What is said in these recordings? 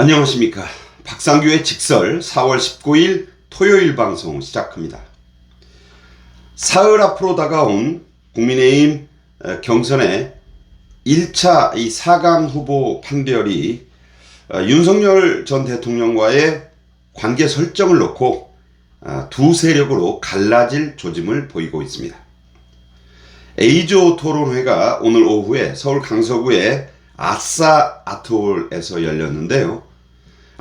안녕하십니까. 박상규의 직설 4월 19일 토요일 방송 시작합니다. 사흘 앞으로 다가온 국민의힘 어, 경선의 1차 이 4강 후보 판결이 어, 윤석열 전 대통령과의 관계 설정을 놓고 어, 두 세력으로 갈라질 조짐을 보이고 있습니다. A조 토론회가 오늘 오후에 서울 강서구의 아싸 아트홀에서 열렸는데요.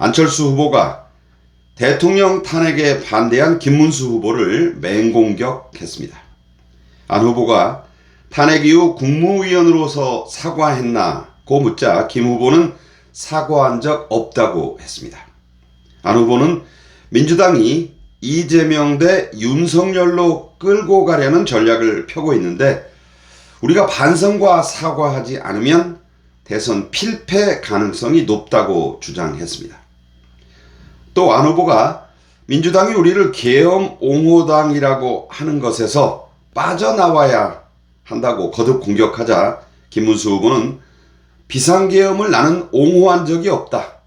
안철수 후보가 대통령 탄핵에 반대한 김문수 후보를 맹공격했습니다. 안 후보가 탄핵 이후 국무위원으로서 사과했나고 묻자 김 후보는 사과한 적 없다고 했습니다. 안 후보는 민주당이 이재명 대 윤석열로 끌고 가려는 전략을 펴고 있는데 우리가 반성과 사과하지 않으면 대선 필패 가능성이 높다고 주장했습니다. 또 안 후보가 민주당이 우리를 계엄 옹호당이라고 하는 것에서 빠져나와야 한다고 거듭 공격하자 김문수 후보는 비상계엄을 나는 옹호한 적이 없다.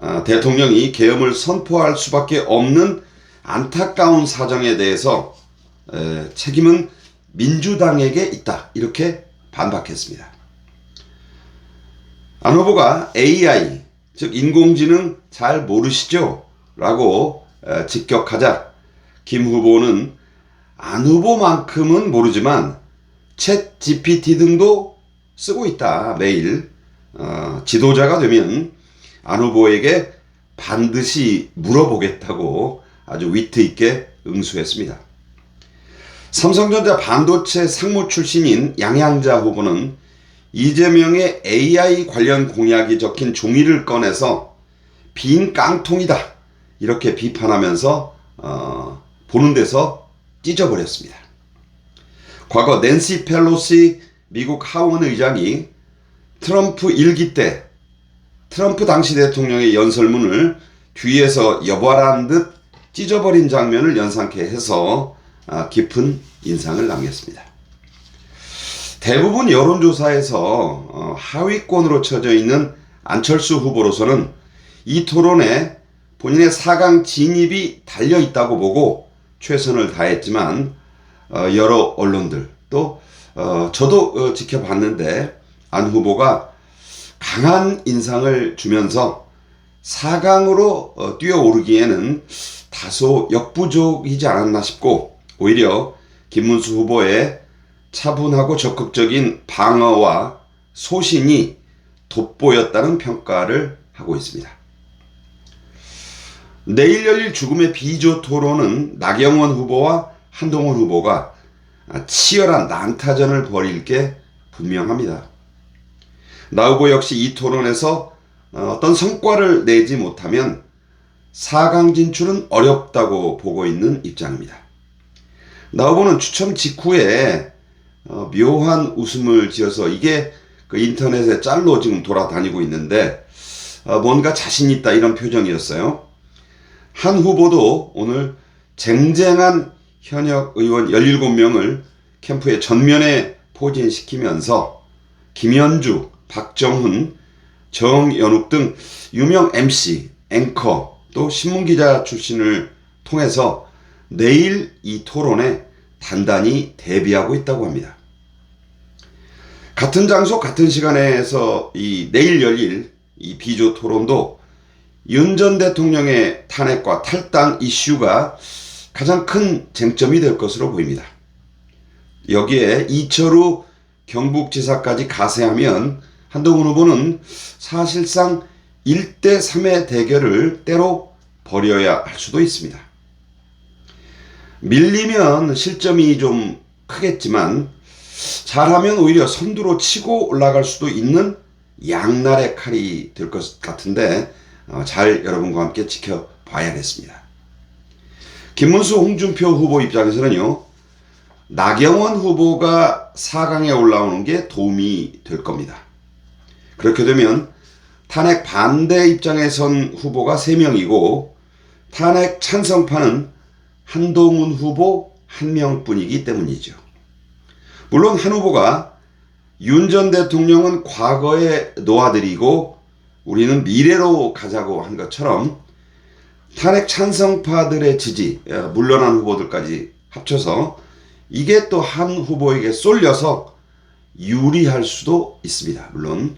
아, 대통령이 계엄을 선포할 수밖에 없는 안타까운 사정에 대해서 에, 책임은 민주당에게 있다. 이렇게 반박했습니다. 안 후보가 AI, 즉 인공지능 잘 모르시죠? 라고 에, 직격하자 김 후보는 안 후보만큼은 모르지만 챗 GPT 등도 쓰고 있다. 매일 어, 지도자가 되면 안 후보에게 반드시 물어보겠다고 아주 위트 있게 응수했습니다. 삼성전자 반도체 상무 출신인 양양자 후보는 이재명의 AI 관련 공약이 적힌 종이를 꺼내서 빈 깡통이다 이렇게 비판하면서 어, 보는 데서 찢어버렸습니다. 과거 낸시 펠로시 미국 하원 의장이 트럼프 일기 때 트럼프 당시 대통령의 연설문을 뒤에서 여발한 듯 찢어버린 장면을 연상케 해서 아, 깊은 인상을 남겼습니다. 대부분 여론조사에서 어, 하위권으로 쳐져 있는 안철수 후보로서는 이 토론에 본인의 4강 진입이 달려 있다고 보고 최선을 다했지만 어, 여러 언론들 또 어, 저도 어, 지켜봤는데 안 후보가 강한 인상을 주면서 4강으로 어, 뛰어오르기에는 다소 역부족이지 않았나 싶고 오히려 김문수 후보의 차분하고 적극적인 방어와 소신이 돋보였다는 평가를 하고 있습니다. 내일 열릴 죽음의 비조 토론은 나경원 후보와 한동훈 후보가 치열한 난타전을 벌일 게 분명합니다. 나 후보 역시 이 토론에서 어떤 성과를 내지 못하면 4강 진출은 어렵다고 보고 있는 입장입니다. 나 후보는 추첨 직후에 어, 묘한 웃음을 지어서 이게 그 인터넷에 짤로 지금 돌아다니고 있는데 어, 뭔가 자신 있다 이런 표정이었어요. 한 후보도 오늘 쟁쟁한 현역 의원 17명을 캠프의 전면에 포진시키면서 김현주, 박정훈, 정연욱 등 유명 MC, 앵커, 또 신문기자 출신을 통해서 내일 이 토론에 단단히 대비하고 있다고 합니다. 같은 장소, 같은 시간에서 이 내일 열릴 이 비조 토론도 윤 전 대통령의 탄핵과 탈당 이슈가 가장 큰 쟁점이 될 것으로 보입니다. 여기에 이철우 경북지사까지 가세하면 한동훈 후보는 사실상 1대 3의 대결을 때로 벌여야 할 수도 있습니다. 밀리면 실점이 좀 크겠지만 잘하면 오히려 선두로 치고 올라갈 수도 있는 양날의 칼이 될 것 같은데 어, 잘 여러분과 함께 지켜봐야겠습니다. 김문수 홍준표 후보 입장에서는요. 나경원 후보가 4강에 올라오는 게 도움이 될 겁니다. 그렇게 되면 탄핵 반대 입장에 선 후보가 3명이고 탄핵 찬성파는 한동훈 후보 1명뿐이기 때문이죠. 물론 한 후보가 윤 전 대통령은 과거에 놓아드리고 우리는 미래로 가자고 한 것처럼 탄핵 찬성파들의 지지, 예, 물러난 후보들까지 합쳐서 이게 또 한 후보에게 쏠려서 유리할 수도 있습니다. 물론.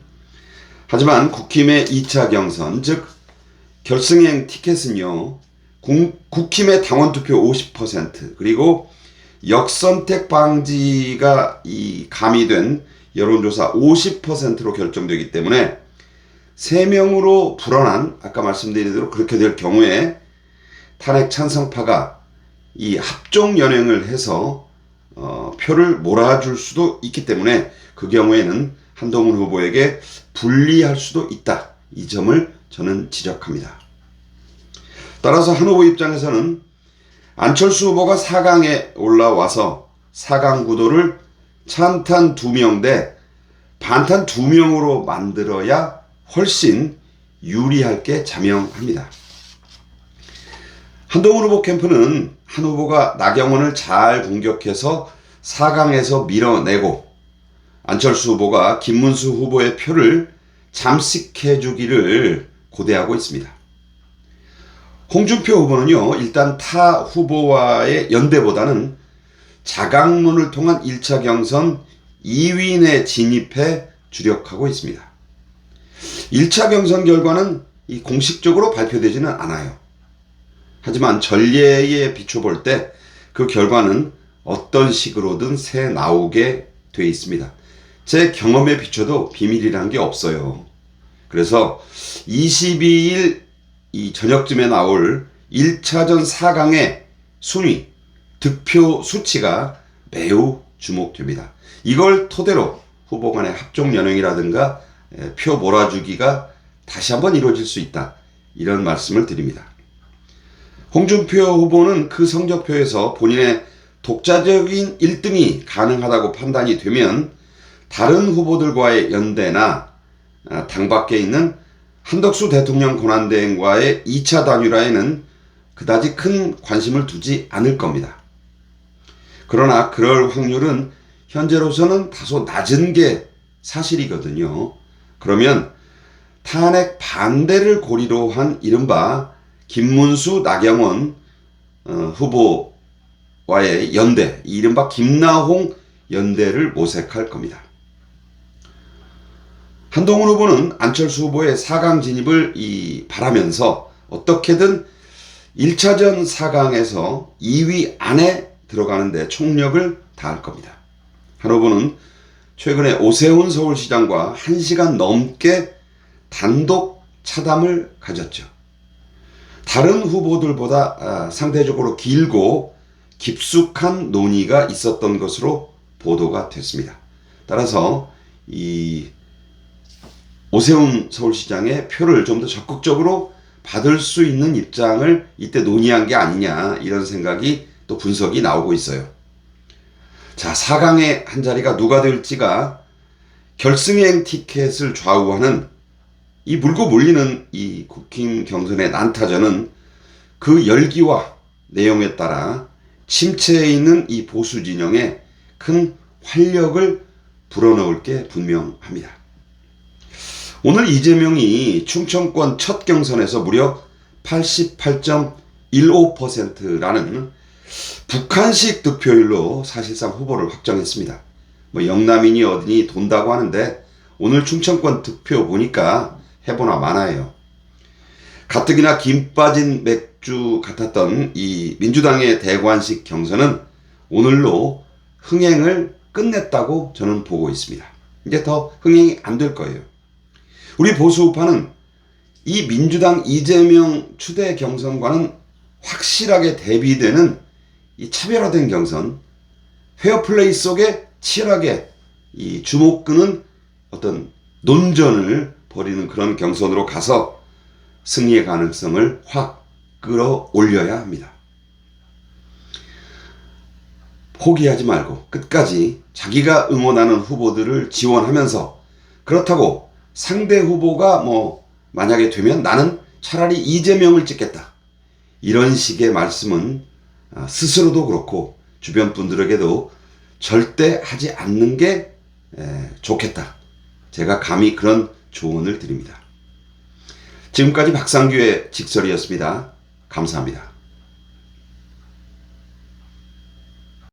하지만 국힘의 2차 경선, 즉 결승행 티켓은요. 국, 국힘의 당원 투표 50% 그리고 역선택 방지가 이 가미된 여론조사 50%로 결정되기 때문에 3명으로 불어난 아까 말씀드린 대로 그렇게 될 경우에 탄핵 찬성파가 이 합종 연행을 해서 어, 표를 몰아줄 수도 있기 때문에 그 경우에는 한동훈 후보에게 불리할 수도 있다. 이 점을 저는 지적합니다. 따라서 한 후보 입장에서는 안철수 후보가 4강에 올라와서 4강 구도를 찬탄 2명 대 반탄 2명으로 만들어야 훨씬 유리할 게 자명합니다. 한동훈 후보 캠프는 한 후보가 나경원을 잘 공격해서 4강에서 밀어내고 안철수 후보가 김문수 후보의 표를 잠식해 주기를 고대하고 있습니다. 홍준표 후보는요, 일단 타 후보와의 연대보다는 자강문을 통한 1차 경선 2위 내 진입해 주력하고 있습니다. 1차 경선 결과는 이 공식적으로 발표되지는 않아요. 하지만 전례에 비춰볼 때 그 결과는 어떤 식으로든 새 나오게 돼 있습니다. 제 경험에 비춰도 비밀이란 게 없어요. 그래서 22일 이 저녁쯤에 나올 1차전 4강의 순위, 득표 수치가 매우 주목됩니다. 이걸 토대로 후보 간의 합종 연행이라든가 에, 표 몰아주기가 다시 한번 이루어질 수 있다. 이런 말씀을 드립니다. 홍준표 후보는 그 성적표에서 본인의 독자적인 1등이 가능하다고 판단이 되면 다른 후보들과의 연대나 아, 당 밖에 있는 한덕수 대통령 권한대행과의 2차 단일화에는 그다지 큰 관심을 두지 않을 겁니다. 그러나 그럴 확률은 현재로서는 다소 낮은 게 사실이거든요. 그러면 탄핵 반대를 고리로 한 이른바 김문수 나경원 어, 후보와의 연대, 이른바 김나홍 연대를 모색할 겁니다. 한동훈 후보는 안철수 후보의 4강 진입을 이 바라면서 어떻게든 1차전 4강에서 2위 안에 들어가는데 총력을 다할 겁니다. 한 후보는 최근에 오세훈 서울시장과 1시간 넘게 단독 차담을 가졌죠. 다른 후보들보다 아, 상대적으로 길고 깊숙한 논의가 있었던 것으로 보도가 됐습니다. 따라서 이 오세훈 서울시장의 표를 좀 더 적극적으로 받을 수 있는 입장을 이때 논의한 게 아니냐 이런 생각이 또 분석이 나오고 있어요. 자, 4강의 한 자리가 누가 될지가 결승행 티켓을 좌우하는 이 물고 물리는 이 국힘 경선의 난타전은 그 열기와 내용에 따라 침체해 있는 이 보수 진영에 큰 활력을 불어넣을 게 분명합니다. 오늘 이재명이 충청권 첫 경선에서 무려 88.15%라는 북한식 득표율로 사실상 후보를 확정했습니다. 뭐 영남이니 어디니 돈다고 하는데 오늘 충청권 득표 보니까 해보나 마나요. 가뜩이나 김 빠진 맥주 같았던 이 민주당의 대관식 경선은 오늘로 흥행을 끝냈다고 저는 보고 있습니다. 이제 더 흥행이 안 될 거예요. 우리 보수 우파는 이 민주당 이재명 추대 경선과는 확실하게 대비되는 이 차별화된 경선, 페어플레이 속에 치열하게 이 주목 끄는 어떤 논전을 벌이는 그런 경선으로 가서 승리의 가능성을 확 끌어올려야 합니다. 포기하지 말고 끝까지 자기가 응원하는 후보들을 지원하면서 그렇다고 상대 후보가 뭐 만약에 되면 나는 차라리 이재명을 찍겠다. 이런 식의 말씀은 아, 스스로도 그렇고 주변 분들에게도 절대 하지 않는 게 좋겠다. 제가 감히 그런 조언을 드립니다. 지금까지 박상규의 직설이었습니다. 감사합니다.